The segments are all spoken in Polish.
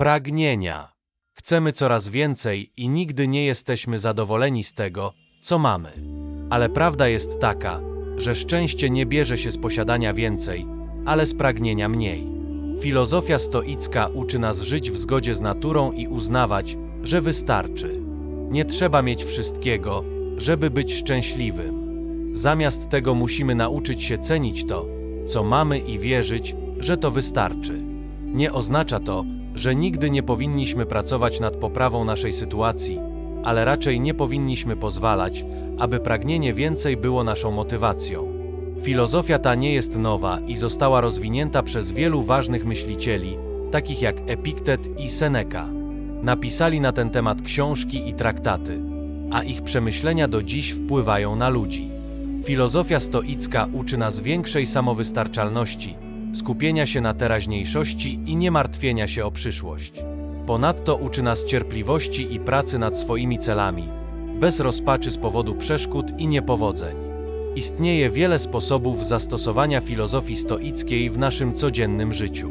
Pragnienia. Chcemy coraz więcej i nigdy nie jesteśmy zadowoleni z tego, co mamy. Ale prawda jest taka, że szczęście nie bierze się z posiadania więcej, ale z pragnienia mniej. Filozofia stoicka uczy nas żyć w zgodzie z naturą i uznawać, że wystarczy. Nie trzeba mieć wszystkiego, żeby być szczęśliwym. Zamiast tego musimy nauczyć się cenić to, co mamy i wierzyć, że to wystarczy. Nie oznacza to, że nigdy nie powinniśmy pracować nad poprawą naszej sytuacji, ale raczej nie powinniśmy pozwalać, aby pragnienie więcej było naszą motywacją. Filozofia ta nie jest nowa i została rozwinięta przez wielu ważnych myślicieli, takich jak Epiktet i Seneca. Napisali na ten temat książki i traktaty, a ich przemyślenia do dziś wpływają na ludzi. Filozofia stoicka uczy nas większej samowystarczalności, skupienia się na teraźniejszości i nie martwienia się o przyszłość. Ponadto uczy nas cierpliwości i pracy nad swoimi celami, bez rozpaczy z powodu przeszkód i niepowodzeń. Istnieje wiele sposobów zastosowania filozofii stoickiej w naszym codziennym życiu.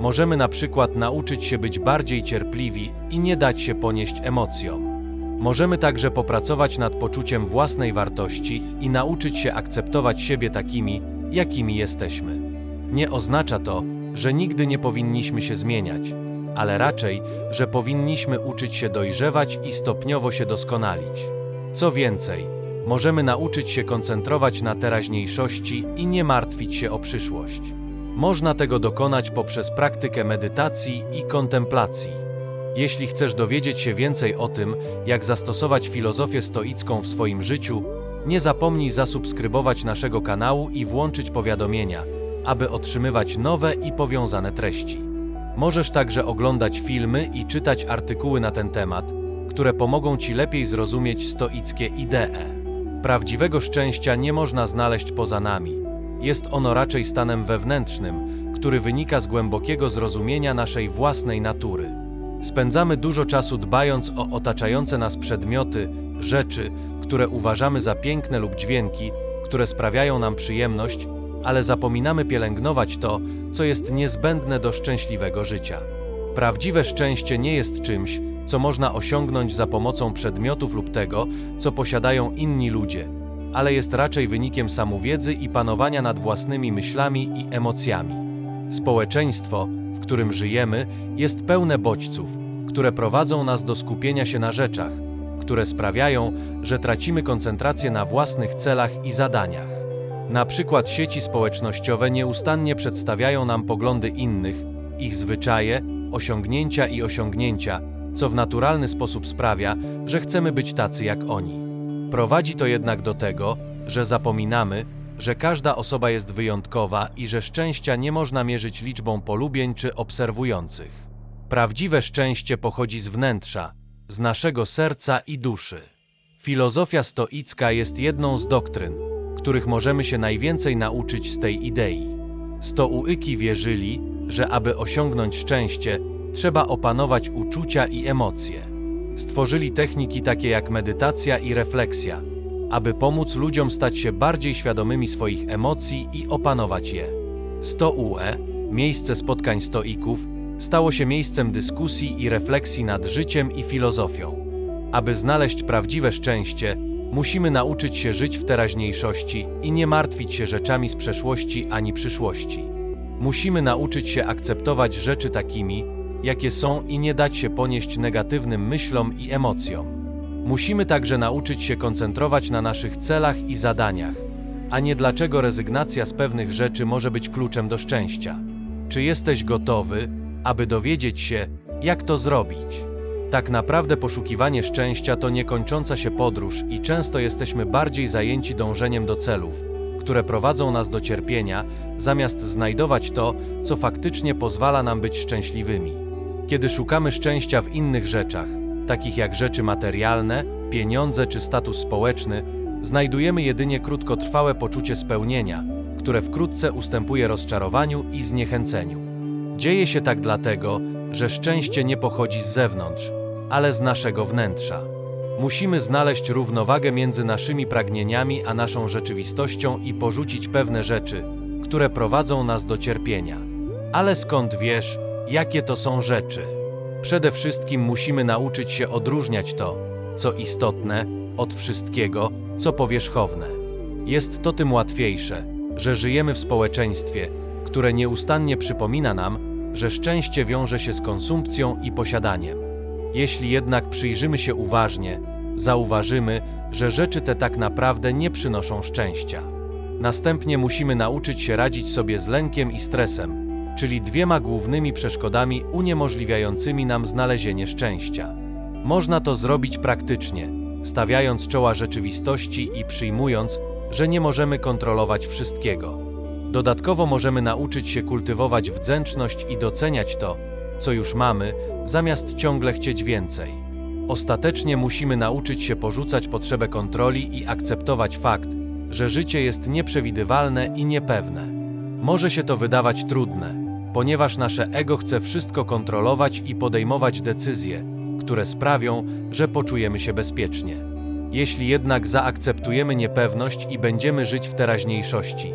Możemy na przykład nauczyć się być bardziej cierpliwi i nie dać się ponieść emocjom. Możemy także popracować nad poczuciem własnej wartości i nauczyć się akceptować siebie takimi, jakimi jesteśmy. Nie oznacza to, że nigdy nie powinniśmy się zmieniać, ale raczej, że powinniśmy uczyć się dojrzewać i stopniowo się doskonalić. Co więcej, możemy nauczyć się koncentrować na teraźniejszości i nie martwić się o przyszłość. Można tego dokonać poprzez praktykę medytacji i kontemplacji. Jeśli chcesz dowiedzieć się więcej o tym, jak zastosować filozofię stoicką w swoim życiu, nie zapomnij zasubskrybować naszego kanału i włączyć powiadomienia, aby otrzymywać nowe i powiązane treści. Możesz także oglądać filmy i czytać artykuły na ten temat, które pomogą Ci lepiej zrozumieć stoickie idee. Prawdziwego szczęścia nie można znaleźć poza nami. Jest ono raczej stanem wewnętrznym, który wynika z głębokiego zrozumienia naszej własnej natury. Spędzamy dużo czasu dbając o otaczające nas przedmioty, rzeczy, które uważamy za piękne lub dźwięki, które sprawiają nam przyjemność, ale zapominamy pielęgnować to, co jest niezbędne do szczęśliwego życia. Prawdziwe szczęście nie jest czymś, co można osiągnąć za pomocą przedmiotów lub tego, co posiadają inni ludzie, ale jest raczej wynikiem samowiedzy i panowania nad własnymi myślami i emocjami. Społeczeństwo, w którym żyjemy, jest pełne bodźców, które prowadzą nas do skupienia się na rzeczach, które sprawiają, że tracimy koncentrację na własnych celach i zadaniach. Na przykład sieci społecznościowe nieustannie przedstawiają nam poglądy innych, ich zwyczaje, osiągnięcia i osiągnięcia, co w naturalny sposób sprawia, że chcemy być tacy jak oni. Prowadzi to jednak do tego, że zapominamy, że każda osoba jest wyjątkowa i że szczęścia nie można mierzyć liczbą polubień czy obserwujących. Prawdziwe szczęście pochodzi z wnętrza, z naszego serca i duszy. Filozofia stoicka jest jedną z doktryn, których możemy się najwięcej nauczyć z tej idei. Stouiki wierzyli, że aby osiągnąć szczęście, trzeba opanować uczucia i emocje. Stworzyli techniki takie jak medytacja i refleksja, aby pomóc ludziom stać się bardziej świadomymi swoich emocji i opanować je. Stoue, miejsce spotkań stoików, stało się miejscem dyskusji i refleksji nad życiem i filozofią. Aby znaleźć prawdziwe szczęście, musimy nauczyć się żyć w teraźniejszości i nie martwić się rzeczami z przeszłości ani przyszłości. Musimy nauczyć się akceptować rzeczy takimi, jakie są i nie dać się ponieść negatywnym myślom i emocjom. Musimy także nauczyć się koncentrować na naszych celach i zadaniach, a nie dlaczego rezygnacja z pewnych rzeczy może być kluczem do szczęścia. Czy jesteś gotowy, aby dowiedzieć się, jak to zrobić? Tak naprawdę poszukiwanie szczęścia to niekończąca się podróż i często jesteśmy bardziej zajęci dążeniem do celów, które prowadzą nas do cierpienia, zamiast znajdować to, co faktycznie pozwala nam być szczęśliwymi. Kiedy szukamy szczęścia w innych rzeczach, takich jak rzeczy materialne, pieniądze czy status społeczny, znajdujemy jedynie krótkotrwałe poczucie spełnienia, które wkrótce ustępuje rozczarowaniu i zniechęceniu. Dzieje się tak dlatego, że szczęście nie pochodzi z zewnątrz, ale z naszego wnętrza. Musimy znaleźć równowagę między naszymi pragnieniami a naszą rzeczywistością i porzucić pewne rzeczy, które prowadzą nas do cierpienia. Ale skąd wiesz, jakie to są rzeczy? Przede wszystkim musimy nauczyć się odróżniać to, co istotne, od wszystkiego, co powierzchowne. Jest to tym łatwiejsze, że żyjemy w społeczeństwie, które nieustannie przypomina nam, że szczęście wiąże się z konsumpcją i posiadaniem. Jeśli jednak przyjrzymy się uważnie, zauważymy, że rzeczy te tak naprawdę nie przynoszą szczęścia. Następnie musimy nauczyć się radzić sobie z lękiem i stresem, czyli dwiema głównymi przeszkodami uniemożliwiającymi nam znalezienie szczęścia. Można to zrobić praktycznie, stawiając czoła rzeczywistości i przyjmując, że nie możemy kontrolować wszystkiego. Dodatkowo możemy nauczyć się kultywować wdzięczność i doceniać to, co już mamy, zamiast ciągle chcieć więcej. Ostatecznie musimy nauczyć się porzucać potrzebę kontroli i akceptować fakt, że życie jest nieprzewidywalne i niepewne. Może się to wydawać trudne, ponieważ nasze ego chce wszystko kontrolować i podejmować decyzje, które sprawią, że poczujemy się bezpiecznie. Jeśli jednak zaakceptujemy niepewność i będziemy żyć w teraźniejszości,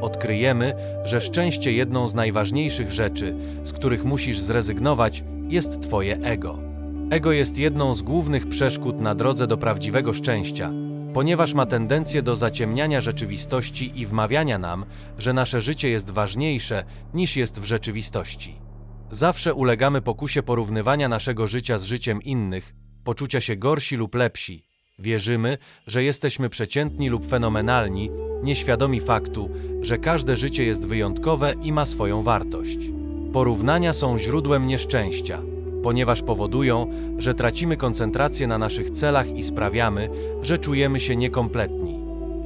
odkryjemy, że szczęście jedną z najważniejszych rzeczy, z których musisz zrezygnować, jest Twoje ego. Ego jest jedną z głównych przeszkód na drodze do prawdziwego szczęścia, ponieważ ma tendencję do zaciemniania rzeczywistości i wmawiania nam, że nasze życie jest ważniejsze niż jest w rzeczywistości. Zawsze ulegamy pokusie porównywania naszego życia z życiem innych, poczucia się gorsi lub lepsi. Wierzymy, że jesteśmy przeciętni lub fenomenalni, nieświadomi faktu, że każde życie jest wyjątkowe i ma swoją wartość. Porównania są źródłem nieszczęścia, ponieważ powodują, że tracimy koncentrację na naszych celach i sprawiamy, że czujemy się niekompletni.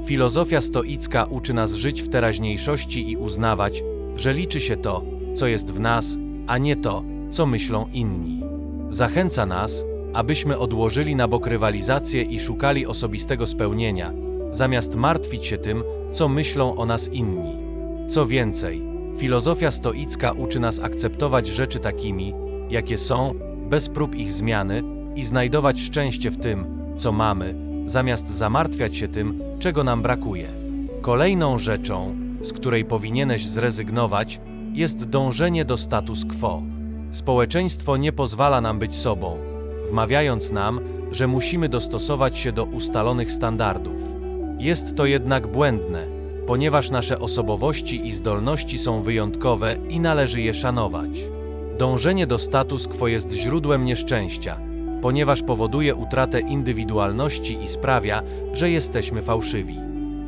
Filozofia stoicka uczy nas żyć w teraźniejszości i uznawać, że liczy się to, co jest w nas, a nie to, co myślą inni. Zachęca nas, abyśmy odłożyli na bok rywalizację i szukali osobistego spełnienia, zamiast martwić się tym, co myślą o nas inni. Co więcej, filozofia stoicka uczy nas akceptować rzeczy takimi, jakie są, bez prób ich zmiany i znajdować szczęście w tym, co mamy, zamiast zamartwiać się tym, czego nam brakuje. Kolejną rzeczą, z której powinieneś zrezygnować, jest dążenie do status quo. Społeczeństwo nie pozwala nam być sobą, wmawiając nam, że musimy dostosować się do ustalonych standardów. Jest to jednak błędne, ponieważ nasze osobowości i zdolności są wyjątkowe i należy je szanować. Dążenie do status quo jest źródłem nieszczęścia, ponieważ powoduje utratę indywidualności i sprawia, że jesteśmy fałszywi.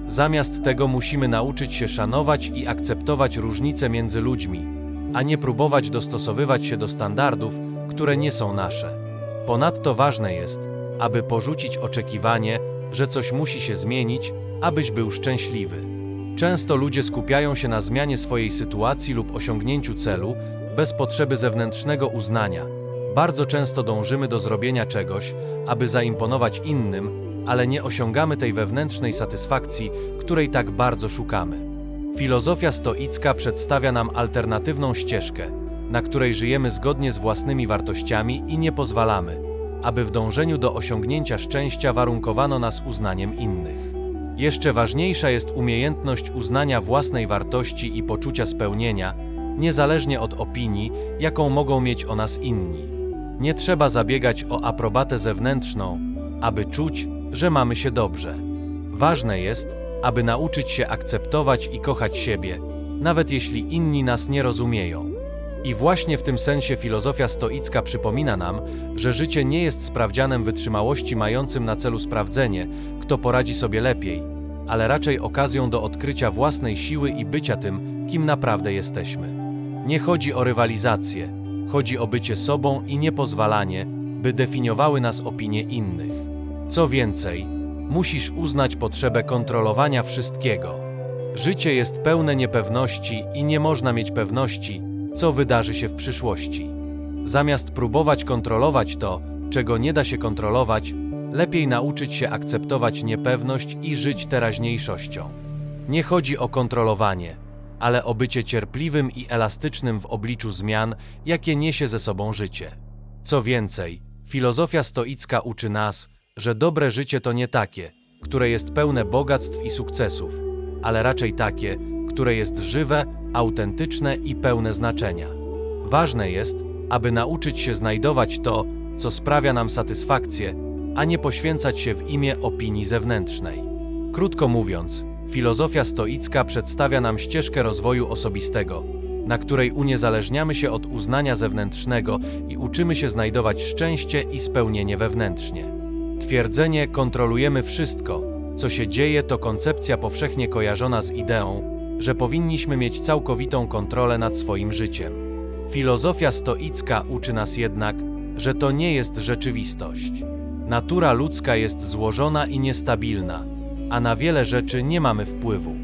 Zamiast tego musimy nauczyć się szanować i akceptować różnice między ludźmi, a nie próbować dostosowywać się do standardów, które nie są nasze. Ponadto ważne jest, aby porzucić oczekiwanie, że coś musi się zmienić, abyś był szczęśliwy. Często ludzie skupiają się na zmianie swojej sytuacji lub osiągnięciu celu bez potrzeby zewnętrznego uznania. Bardzo często dążymy do zrobienia czegoś, aby zaimponować innym, ale nie osiągamy tej wewnętrznej satysfakcji, której tak bardzo szukamy. Filozofia stoicka przedstawia nam alternatywną ścieżkę, na której żyjemy zgodnie z własnymi wartościami i nie pozwalamy, aby w dążeniu do osiągnięcia szczęścia warunkowano nas uznaniem innych. Jeszcze ważniejsza jest umiejętność uznania własnej wartości i poczucia spełnienia, niezależnie od opinii, jaką mogą mieć o nas inni. Nie trzeba zabiegać o aprobatę zewnętrzną, aby czuć, że mamy się dobrze. Ważne jest, aby nauczyć się akceptować i kochać siebie, nawet jeśli inni nas nie rozumieją. I właśnie w tym sensie filozofia stoicka przypomina nam, że życie nie jest sprawdzianem wytrzymałości mającym na celu sprawdzenie, kto poradzi sobie lepiej, ale raczej okazją do odkrycia własnej siły i bycia tym, kim naprawdę jesteśmy. Nie chodzi o rywalizację, chodzi o bycie sobą i niepozwalanie, by definiowały nas opinie innych. Co więcej, musisz uznać potrzebę kontrolowania wszystkiego. Życie jest pełne niepewności i nie można mieć pewności, co wydarzy się w przyszłości. Zamiast próbować kontrolować to, czego nie da się kontrolować, lepiej nauczyć się akceptować niepewność i żyć teraźniejszością. Nie chodzi o kontrolowanie, ale o bycie cierpliwym i elastycznym w obliczu zmian, jakie niesie ze sobą życie. Co więcej, filozofia stoicka uczy nas, że dobre życie to nie takie, które jest pełne bogactw i sukcesów, ale raczej takie, które jest żywe, autentyczne i pełne znaczenia. Ważne jest, aby nauczyć się znajdować to, co sprawia nam satysfakcję, a nie poświęcać się w imię opinii zewnętrznej. Krótko mówiąc, filozofia stoicka przedstawia nam ścieżkę rozwoju osobistego, na której uniezależniamy się od uznania zewnętrznego i uczymy się znajdować szczęście i spełnienie wewnętrznie. Twierdzenie kontrolujemy wszystko, co się dzieje, to koncepcja powszechnie kojarzona z ideą, że powinniśmy mieć całkowitą kontrolę nad swoim życiem. Filozofia stoicka uczy nas jednak, że to nie jest rzeczywistość. Natura ludzka jest złożona i niestabilna, a na wiele rzeczy nie mamy wpływu.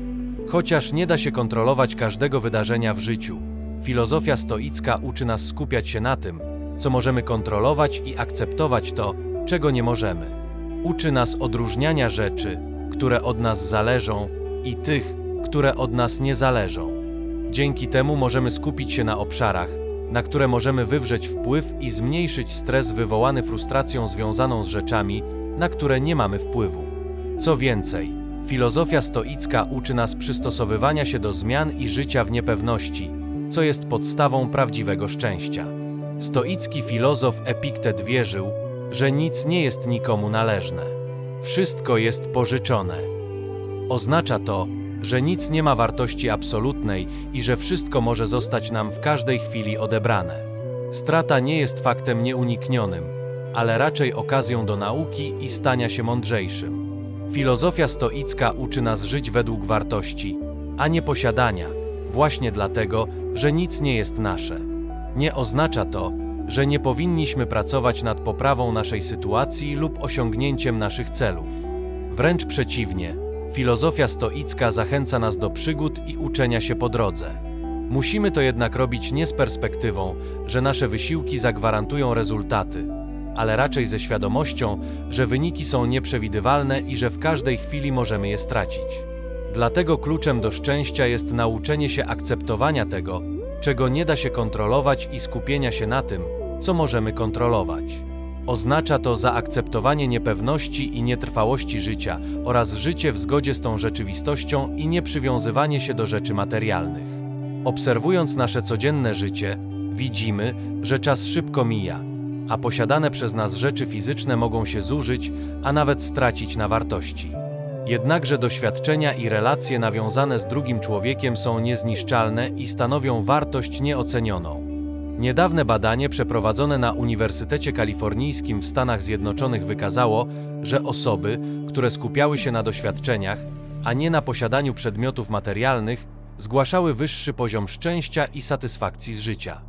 Chociaż nie da się kontrolować każdego wydarzenia w życiu, filozofia stoicka uczy nas skupiać się na tym, co możemy kontrolować i akceptować to, czego nie możemy. Uczy nas odróżniania rzeczy, które od nas zależą, i tych, które od nas nie zależą. Dzięki temu możemy skupić się na obszarach, na które możemy wywrzeć wpływ i zmniejszyć stres wywołany frustracją związaną z rzeczami, na które nie mamy wpływu. Co więcej, filozofia stoicka uczy nas przystosowywania się do zmian i życia w niepewności, co jest podstawą prawdziwego szczęścia. Stoicki filozof Epiktet wierzył, że nic nie jest nikomu należne. Wszystko jest pożyczone. Oznacza to, że nic nie ma wartości absolutnej i że wszystko może zostać nam w każdej chwili odebrane. Strata nie jest faktem nieuniknionym, ale raczej okazją do nauki i stania się mądrzejszym. Filozofia stoicka uczy nas żyć według wartości, a nie posiadania, właśnie dlatego, że nic nie jest nasze. Nie oznacza to, że nie powinniśmy pracować nad poprawą naszej sytuacji lub osiągnięciem naszych celów. Wręcz przeciwnie, filozofia stoicka zachęca nas do przygód i uczenia się po drodze. Musimy to jednak robić nie z perspektywą, że nasze wysiłki zagwarantują rezultaty, ale raczej ze świadomością, że wyniki są nieprzewidywalne i że w każdej chwili możemy je stracić. Dlatego kluczem do szczęścia jest nauczenie się akceptowania tego, czego nie da się kontrolować i skupienia się na tym, co możemy kontrolować. Oznacza to zaakceptowanie niepewności i nietrwałości życia oraz życie w zgodzie z tą rzeczywistością i nieprzywiązywanie się do rzeczy materialnych. Obserwując nasze codzienne życie, widzimy, że czas szybko mija, a posiadane przez nas rzeczy fizyczne mogą się zużyć, a nawet stracić na wartości. Jednakże doświadczenia i relacje nawiązane z drugim człowiekiem są niezniszczalne i stanowią wartość nieocenioną. Niedawne badanie przeprowadzone na Uniwersytecie Kalifornijskim w Stanach Zjednoczonych wykazało, że osoby, które skupiały się na doświadczeniach, a nie na posiadaniu przedmiotów materialnych, zgłaszały wyższy poziom szczęścia i satysfakcji z życia.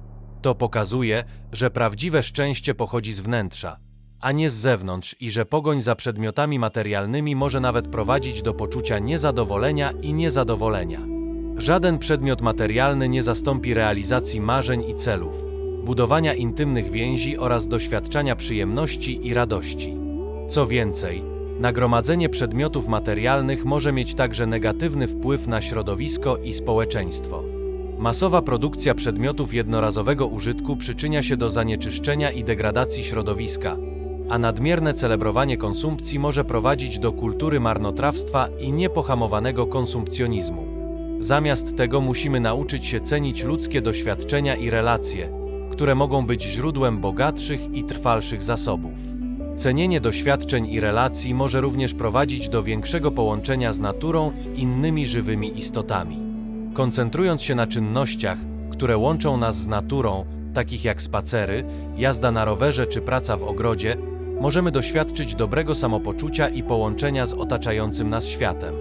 To pokazuje, że prawdziwe szczęście pochodzi z wnętrza, a nie z zewnątrz i że pogoń za przedmiotami materialnymi może nawet prowadzić do poczucia niezadowolenia i niezadowolenia. Żaden przedmiot materialny nie zastąpi realizacji marzeń i celów, budowania intymnych więzi oraz doświadczania przyjemności i radości. Co więcej, nagromadzenie przedmiotów materialnych może mieć także negatywny wpływ na środowisko i społeczeństwo. Masowa produkcja przedmiotów jednorazowego użytku przyczynia się do zanieczyszczenia i degradacji środowiska, a nadmierne celebrowanie konsumpcji może prowadzić do kultury marnotrawstwa i niepohamowanego konsumpcjonizmu. Zamiast tego musimy nauczyć się cenić ludzkie doświadczenia i relacje, które mogą być źródłem bogatszych i trwalszych zasobów. Cenienie doświadczeń i relacji może również prowadzić do większego połączenia z naturą i innymi żywymi istotami. Koncentrując się na czynnościach, które łączą nas z naturą, takich jak spacery, jazda na rowerze czy praca w ogrodzie, możemy doświadczyć dobrego samopoczucia i połączenia z otaczającym nas światem.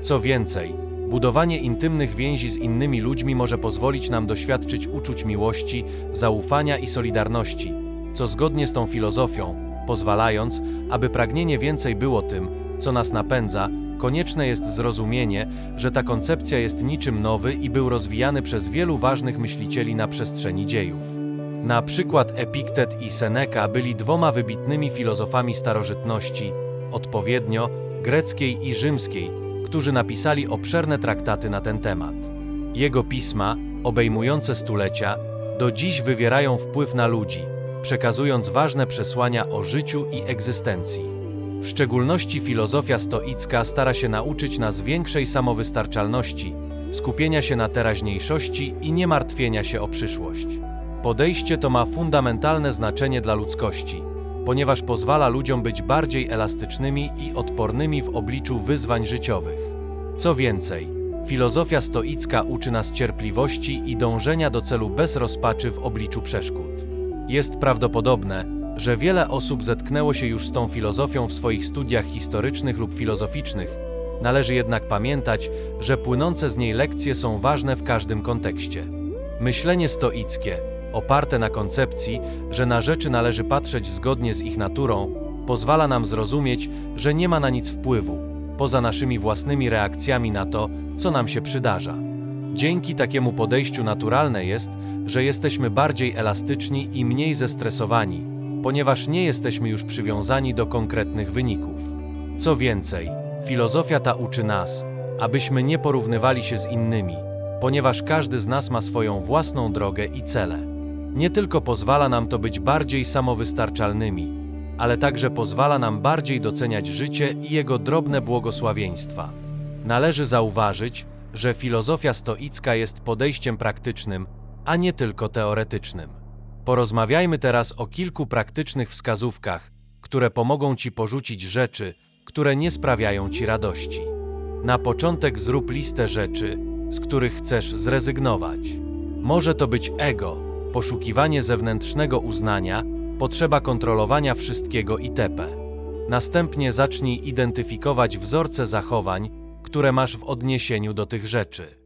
Co więcej, budowanie intymnych więzi z innymi ludźmi może pozwolić nam doświadczyć uczuć miłości, zaufania i solidarności, co zgodnie z tą filozofią, pozwalając, aby pragnienie więcej było tym, co nas napędza, konieczne jest zrozumienie, że ta koncepcja jest niczym nowy i był rozwijany przez wielu ważnych myślicieli na przestrzeni dziejów. Na przykład Epiktet i Seneca byli dwoma wybitnymi filozofami starożytności, odpowiednio greckiej i rzymskiej, którzy napisali obszerne traktaty na ten temat. Jego pisma, obejmujące stulecia, do dziś wywierają wpływ na ludzi, przekazując ważne przesłania o życiu i egzystencji. W szczególności filozofia stoicka stara się nauczyć nas większej samowystarczalności, skupienia się na teraźniejszości i nie martwienia się o przyszłość. Podejście to ma fundamentalne znaczenie dla ludzkości, ponieważ pozwala ludziom być bardziej elastycznymi i odpornymi w obliczu wyzwań życiowych. Co więcej, filozofia stoicka uczy nas cierpliwości i dążenia do celu bez rozpaczy w obliczu przeszkód. Jest prawdopodobne, że wiele osób zetknęło się już z tą filozofią w swoich studiach historycznych lub filozoficznych. Należy jednak pamiętać, że płynące z niej lekcje są ważne w każdym kontekście. Myślenie stoickie, oparte na koncepcji, że na rzeczy należy patrzeć zgodnie z ich naturą, pozwala nam zrozumieć, że nie ma na nic wpływu, poza naszymi własnymi reakcjami na to, co nam się przydarza. Dzięki takiemu podejściu naturalne jest, że jesteśmy bardziej elastyczni i mniej zestresowani, ponieważ nie jesteśmy już przywiązani do konkretnych wyników. Co więcej, filozofia ta uczy nas, abyśmy nie porównywali się z innymi, ponieważ każdy z nas ma swoją własną drogę i cele. Nie tylko pozwala nam to być bardziej samowystarczalnymi, ale także pozwala nam bardziej doceniać życie i jego drobne błogosławieństwa. Należy zauważyć, że filozofia stoicka jest podejściem praktycznym, a nie tylko teoretycznym. Porozmawiajmy teraz o kilku praktycznych wskazówkach, które pomogą Ci porzucić rzeczy, które nie sprawiają Ci radości. Na początek zrób listę rzeczy, z których chcesz zrezygnować. Może to być ego, poszukiwanie zewnętrznego uznania, potrzeba kontrolowania wszystkiego itp. Następnie zacznij identyfikować wzorce zachowań, które masz w odniesieniu do tych rzeczy.